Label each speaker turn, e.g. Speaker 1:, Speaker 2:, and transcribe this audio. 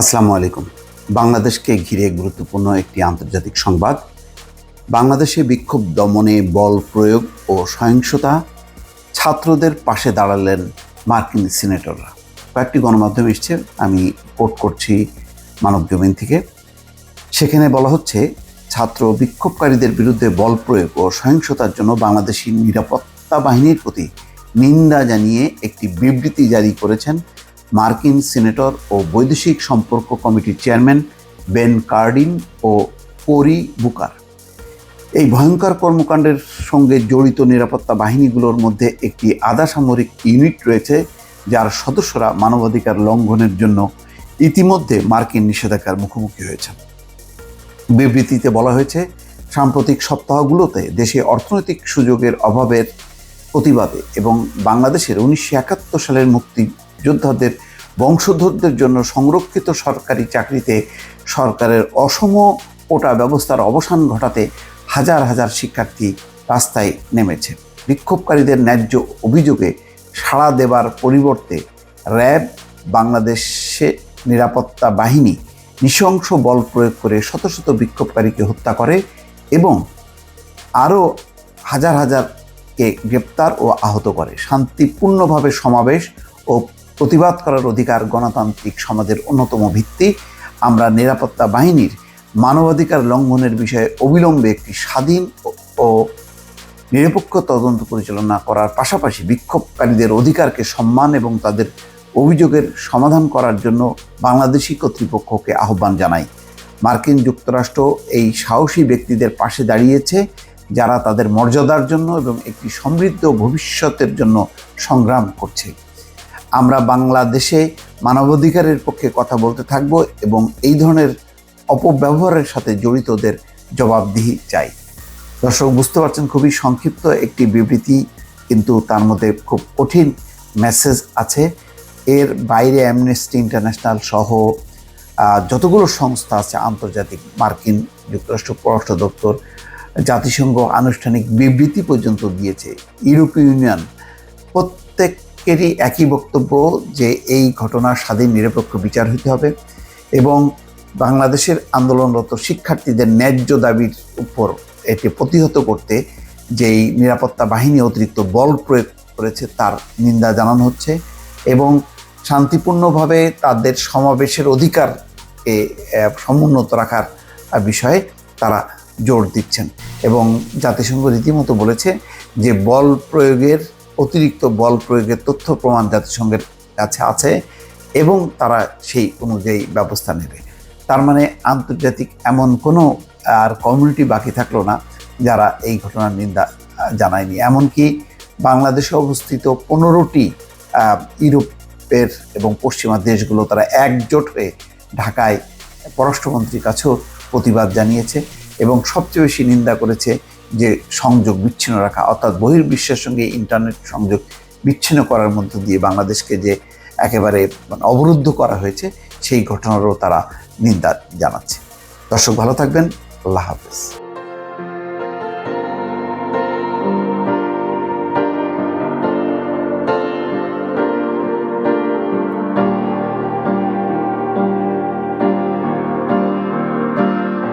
Speaker 1: আসসালামু আলাইকুম। বাংলাদেশকে ঘিরে গুরুত্বপূর্ণ একটি আন্তর্জাতিক সংবাদ। বাংলাদেশে বিক্ষোভ, দমনে বল প্রয়োগ ও সহিংসতা ছাত্রদের পাশে দাঁড়ালেন মার্কিন সিনেটররা। কয়েকটি গণমাধ্যম এসছে, আমি কোট করছি মানব জমিন থেকে। সেখানে বলা হচ্ছে, ছাত্র বিক্ষোভকারীদের বিরুদ্ধে বল প্রয়োগ ও সহিংসতার জন্য বাংলাদেশি নিরাপত্তা বাহিনীর প্রতি নিন্দা জানিয়ে একটি বিবৃতি জারি করেছেন মার্কিন সিনেটর ও বৈদেশিক সম্পর্ক কমিটির চেয়ারম্যান বেন কার্ডিন ও কোরি বুকার। এই ভয়ঙ্কর কর্মকাণ্ডের সঙ্গে জড়িত নিরাপত্তা বাহিনীগুলোর মধ্যে একটি আধা সামরিক ইউনিট রয়েছে, যার সদস্যরা মানবাধিকার লঙ্ঘনের জন্য ইতিমধ্যে মার্কিন নিষেধাজ্ঞার মুখোমুখি হয়েছেন। বিবৃতিতে বলা হয়েছে, সাম্প্রতিক সপ্তাহগুলোতে দেশে অর্থনৈতিক সুযোগের অভাবের প্রতিবাদে এবং বাংলাদেশের উনিশশো একাত্তর সালের মুক্তিযোদ্ধাদের বংশধরদের জন্য সংরক্ষিত সরকারি চাকরিতে সরকারের অসম কোটা ব্যবস্থার অবসান ঘটাতে হাজার হাজার শিক্ষার্থী রাস্তায় নেমেছে। বিক্ষোভকারীদের ন্যায্য অভিযোগে সাড়া দেবার পরিবর্তে র্যাব, বাংলাদেশে নিরাপত্তা বাহিনী নৃশংস বল প্রয়োগ করে শত শত বিক্ষোভকারীকে হত্যা করে এবং আরও হাজার হাজারকে গ্রেপ্তার ও আহত করে। শান্তিপূর্ণভাবে সমাবেশ ও প্রতিবাদ করার অধিকার গণতান্ত্রিক সমাজের অন্যতম ভিত্তি। আমরা নিরাপত্তা বাহিনীর মানবাধিকার লঙ্ঘনের বিষয়ে অবিলম্বে একটি স্বাধীন ও- নিরপেক্ষ তদন্ত পরিচালনা করার পাশাপাশি বিক্ষোভকারীদের অধিকারকে সম্মান এবং তাদের অভিযোগের সমাধান করার জন্য বাংলাদেশি কর্তৃপক্ষকে আহ্বান জানাই। মার্কিন যুক্তরাষ্ট্র এই সাহসী ব্যক্তিদের পাশে দাঁড়িয়েছে, যারা তাদের মর্যাদার জন্য এবং একটি সমৃদ্ধ ভবিষ্যতের জন্য সংগ্রাম করছে। আমরা বাংলাদেশে মানবাধিকারের পক্ষে কথা বলতে থাকব এবং এই ধরনের অপব্যবহারের সাথে জড়িতদের জবাবদিহি চাই। দর্শক, বুঝতে পারছেন খুবই সংক্ষিপ্ত একটি বিবৃতি, কিন্তু তার মধ্যে খুব কঠিন মেসেজ আছে। এর বাইরে অ্যামনেস্টি ইন্টারন্যাশনাল সহ যতগুলো সংস্থা আছে, আন্তর্জাতিক, মার্কিন যুক্তরাষ্ট্র পররাষ্ট্র দপ্তর, জাতিসংঘ আনুষ্ঠানিক বিবৃতি পর্যন্ত দিয়েছে। ইউরোপীয় ইউনিয়ন প্রত্যেকেরই একই বক্তব্য যে এই ঘটনার স্বাধীন নিরপেক্ষ বিচার হতে হবে এবং বাংলাদেশের আন্দোলনরত শিক্ষার্থীদের ন্যায্য দাবির উপর এটি প্রতিহত করতে যেই নিরাপত্তা বাহিনী অতিরিক্ত বল প্রয়োগ করেছে তার নিন্দা জানানো হচ্ছে এবং শান্তিপূর্ণভাবে তাদের সমাবেশের অধিকারকে সমুন্নত রাখার বিষয়ে তারা জোর দিচ্ছেন এবং জাতিসংঘ রীতিমতো বলেছে যে বল প্রয়োগের অতিরিক্ত বল প্রয়োগের তথ্য প্রমাণ জাতিসংঘের কাছে আছে এবং তারা সেই অনুযায়ী ব্যবস্থা নেবে। তার মানে আন্তর্জাতিক এমন কোনো, আর কমিউনিটি বাকি থাকল না যারা এই ঘটনার নিন্দা জানায়নি। এমনকি বাংলাদেশে অবস্থিত পনেরোটি ইউরোপের এবং পশ্চিমা দেশগুলো তারা একজোট হয়ে ঢাকায় পররাষ্ট্রমন্ত্রীর কাছেও প্রতিবাদ জানিয়েছে এবং সবচেয়ে বেশি নিন্দা করেছে যে সংযোগ বিচ্ছিন্ন রাখা, অর্থাৎ বহির্বিশ্বের সঙ্গে ইন্টারনেট সংযোগ বিচ্ছিন্ন করার মধ্য দিয়ে বাংলাদেশকে যে একেবারে মানে অবরুদ্ধ করা হয়েছে, সেই ঘটনারও তারা নিন্দা জানাচ্ছে। দর্শক ভালো থাকবেন, আল্লাহ হাফেজ।